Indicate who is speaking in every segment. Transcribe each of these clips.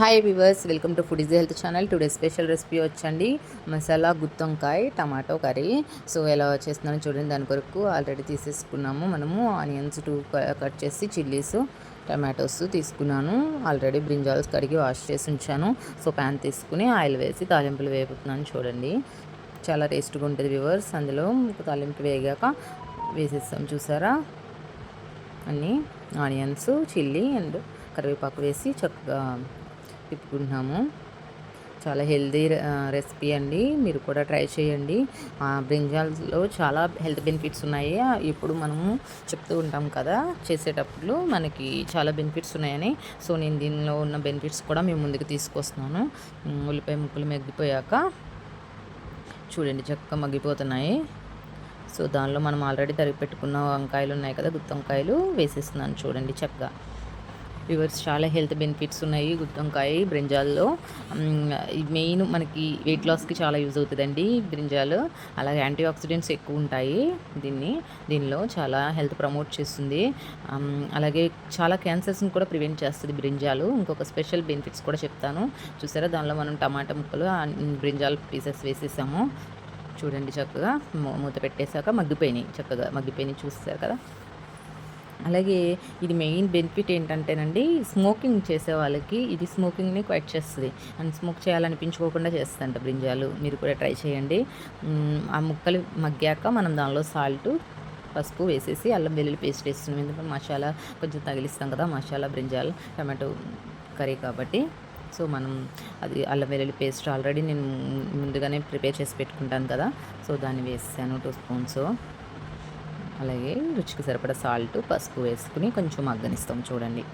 Speaker 1: Hi viewers welcome to food is health channel today special recipe వచ్చండి. మసాలా గుత్తొంకాయ tomato curry. So ఎలా చేస్తున్నానో చూడండి. దాని కొరకు ఆల్రెడీ తీసేసుకున్నాము. మనము ఆనియన్స్ టూ కట్ చేసి చిల్లీస్ టమాటోస్ తీసుకున్నాను. ఆల్రెడీ బ్రింజాల్స్ కడిగి వాష్ చేసి ఉంచాను. సో ప్యాన్ తీసుకుని ఆయిల్ వేసి తాలింపులు వేపుతున్నాను చూడండి. చాలా టేస్ట్గా ఉంటుంది వివర్స్ అందులో తాలింపు వేగాక వేసేస్తాం. చూసారా? అన్నీ ఆనియన్స్ చిల్లీ అండ్ కరివేపాకు వేసి చక్కగా తిప్పుకుంటున్నాము. చాలా హెల్దీ రెసిపీ అండి. మీరు కూడా ట్రై చేయండి. బ్రింజాల్స్లో చాలా హెల్త్ బెనిఫిట్స్ ఉన్నాయి. ఇప్పుడు మనము చెప్తూ ఉంటాం కదా చేసేటప్పుడు మనకి చాలా బెనిఫిట్స్ ఉన్నాయని. సో నేను దీనిలో ఉన్న బెనిఫిట్స్ కూడా మేము ముందుకు తీసుకొస్తున్నాను. ఉల్లిపాయ ముక్కలు మగ్గిపోయాక చూడండి చక్కగా మగ్గిపోతున్నాయి. సో దానిలో మనం ఆల్రెడీ తరిగి పెట్టుకున్న వంకాయలు ఉన్నాయి కదా గుత్తి వంకాయలు వేసేస్తున్నాను చూడండి చక్కగా. వ్యూవర్స్ చాలా హెల్త్ బెనిఫిట్స్ ఉన్నాయి గుత్తొంకాయ బ్రింజాల్లో. మెయిన్ మనకి వెయిట్ లాస్కి చాలా యూజ్ అవుతుందండి బ్రింజాలు. అలాగే యాంటీ ఆక్సిడెంట్స్ ఎక్కువ ఉంటాయి దీన్ని దీనిలో చాలా హెల్త్ ప్రమోట్ చేస్తుంది. అలాగే చాలా క్యాన్సర్స్ని కూడా ప్రివెంట్ చేస్తుంది బ్రింజాలు. ఇంకొక స్పెషల్ బెనిఫిట్స్ కూడా చెప్తాను. చూసారా? దానిలో మనం టమాటా ముక్కలు బ్రింజాల్ పీసెస్ వేసేసాము. చూడండి చక్కగా మూత పెట్టేశాక మగ్గిపోయినాయి చక్కగా. మగ్గిపోయినాయి చూస్తారు కదా? అలాగే ఇది మెయిన్ బెనిఫిట్ ఏంటంటేనండి స్మోకింగ్ చేసే వాళ్ళకి ఇది స్మోకింగ్ని క్వైట్ చేస్తుంది. అండ్ స్మోక్ చేయాలనిపించుకోకుండా చేస్తుందంట బ్రింజాలు. మీరు కూడా ట్రై చేయండి. ఆ ముక్కలు మగ్గాక మనం దానిలో సాల్ట్ పసుపు వేసేసి అల్లం వెల్లుల్లి పేస్ట్ వేస్తున్నాం. ఎందుకంటే మసాలా కొంచెం తగిలిస్తాం కదా మసాలా బ్రింజాల్ టమాటో కర్రీ కాబట్టి. సో మనం అది అల్లం వెల్లుల్లి పేస్ట్ ఆల్రెడీ నేను ముందుగానే ప్రిపేర్ చేసి పెట్టుకుంటాను కదా. సో దాన్ని వేసాను టూ స్పూన్స్. అలాగే రుచికి సరిపడా సాల్ట్ పసుపు వేసుకుని కొంచెం మగ్గనిస్తాం చూడండి.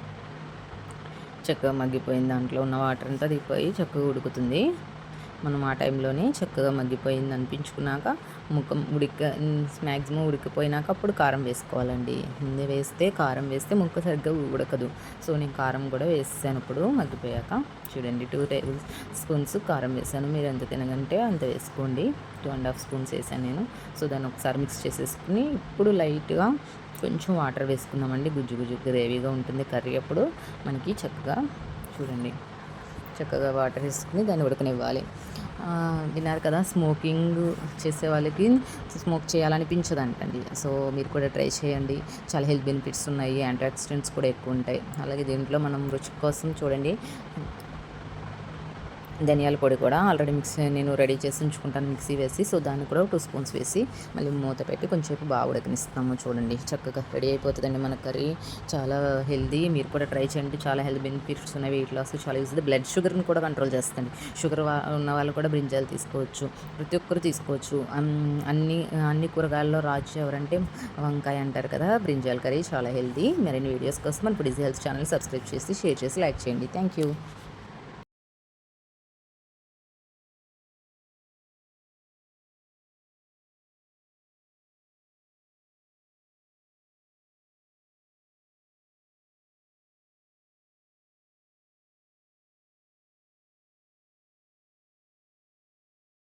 Speaker 1: చక్కగా మగ్గిపోయిన దాంట్లో ఉన్న వాటర్ అంతా దిగిపోయి చక్కగా ఉడుకుతుంది. మనం ఆ టైంలోనే చక్కగా మగ్గిపోయింది అనిపించుకున్నాక ముఖం ఉడిక మ్యాక్సిమం ఉడికిపోయినాక అప్పుడు కారం వేసుకోవాలండి. ముందే వేస్తే కారం వేస్తే ముక్క సరిగ్గా ఉడకదు. సో నేను కారం కూడా వేసాను ఇప్పుడు మగ్గిపోయాక. చూడండి టూ టేబుల్ స్పూన్స్ కారం వేసాను. మీరు ఎంత తినగంటే అంత వేసుకోండి. టూ అండ్ హాఫ్ స్పూన్స్ వేసాను నేను. సో దాన్ని ఒకసారి మిక్స్ చేసేసుకుని ఇప్పుడు లైట్గా కొంచెం వాటర్ వేసుకుందామండి. గుజ్జు గుజ్జు గ్రేవీగా ఉంటుంది కర్రీ అప్పుడు. మనకి చక్కగా చూడండి. చక్కగా వాటర్ వేసుకుని దాన్ని ఉడకనివ్వాలి. విన్నారు కదా స్మోకింగ్ చేసే వాళ్ళకి స్మోక్ చేయాలనిపించదంటండి. సో మీరు కూడా ట్రై చేయండి. చాలా హెల్త్ బెనిఫిట్స్ ఉన్నాయి యాంటీ ఆక్సిడెంట్స్ కూడా ఎక్కువ ఉంటాయి. అలాగే దీంట్లో మనం రుచి కోసం చూడండి. ధనియాల పొడి కూడా ఆల్రెడీ మిక్సీ నేను రెడీ చేసి ఉంచుకుంటాను మిక్సీ వేసి. సో దాన్ని కూడా టూ స్పూన్స్ వేసి మళ్ళీ మూత పెట్టి కొంచెంసేపు బాగా ఉడకనిస్తాము చూడండి. చక్కగా రెడీ అయిపోతుందండి మన కర్రీ. చాలా హెల్దీ. మీరు కూడా ట్రై చేయండి. చాలా హెల్త్ బెనిఫిట్స్ ఉన్నాయి వెయిట్ లాస్. చాలా యూజ్. బ్లడ్ షుగర్ని కూడా కంట్రోల్ చేస్తుంది షుగర్ ఉన్న వాళ్ళు కూడా బ్రింజాలు తీసుకోవచ్చు. ప్రతి ఒక్కరు తీసుకోవచ్చు. అన్ని అన్ని కూరగాయల్లో రాజు ఎవరంటే వంకాయ అంటారు కదా బ్రింజాల్ కర్రీ చాలా హెల్దీ. మరిన్ని వీడియోస్ కోసం మన ఇప్పుడు హెల్త్ ఛానల్ సబ్స్క్రైబ్ చేసి షేర్ చేసి లైక్ చేయండి. Thank you.